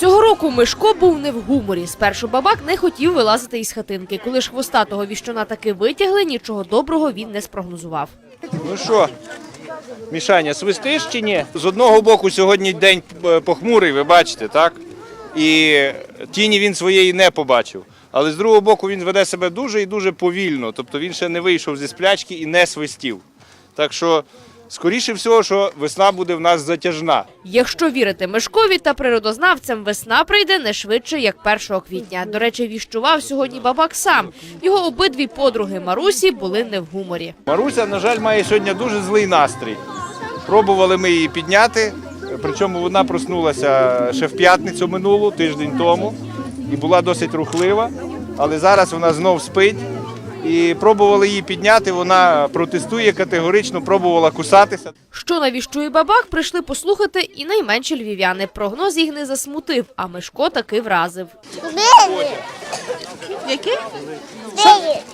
Цього року Мишко був не в гуморі. Спершу бабак не хотів вилазити із хатинки. Коли ж хвостатого віщуна таки витягли, нічого доброго він не спрогнозував. Ну що, Мішаня, свистиш чи ні? З одного боку, сьогодні день е, похмурий, ви бачите, так? І тіні він своєї не побачив. Але з другого боку він веде себе дуже і дуже повільно. Тобто він ще не вийшов зі сплячки і не свистів. Так що, скоріше всього, що весна буде в нас затяжна. Якщо вірити Мишкові та природознавцям, весна прийде не швидше, як 1 квітня. До речі, віщував сьогодні бабак сам. Його обидві подруги Марусі були не в гуморі. Маруся, на жаль, має сьогодні дуже злий настрій. Пробували ми її підняти, причому вона проснулася ще в п'ятницю минулу, тиждень тому, і була досить рухлива. Але зараз вона знов спить. І пробували її підняти, вона протестує категорично, пробувала кусатися. Що навіщує бабак, прийшли послухати і найменші львів'яни. Прогноз їх не засмутив, а Мишко таки вразив. Який?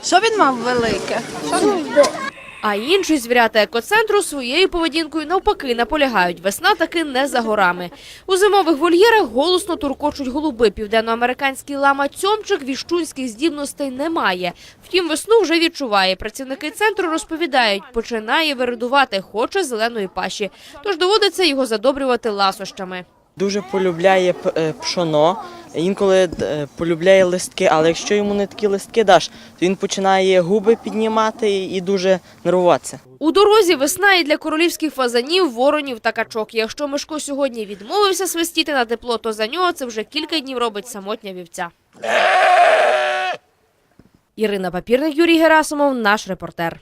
Що він мав велике? А інші звірята екоцентру своєю поведінкою навпаки наполягають. Весна таки не за горами. У зимових вольєрах голосно туркочуть голуби. Південноамериканський лама цьомчик віщунських здібностей не має. Втім, весну вже відчуває. Працівники центру розповідають, починає виридувати, хоче зеленої паші. Тож доводиться його задобрювати ласощами. Дуже полюбляє е, пшоно, інколи е, полюбляє листки, але якщо йому не такі листки даш, то він починає губи піднімати і- і дуже нервуватися. У дорозі весна і для королівських фазанів, воронів та качок. Якщо Мишко сьогодні відмовився свистіти на тепло, то за нього це вже кілька днів робить самотня вівця. Ірина Папірник, Юрій Герасимов, наш репортер.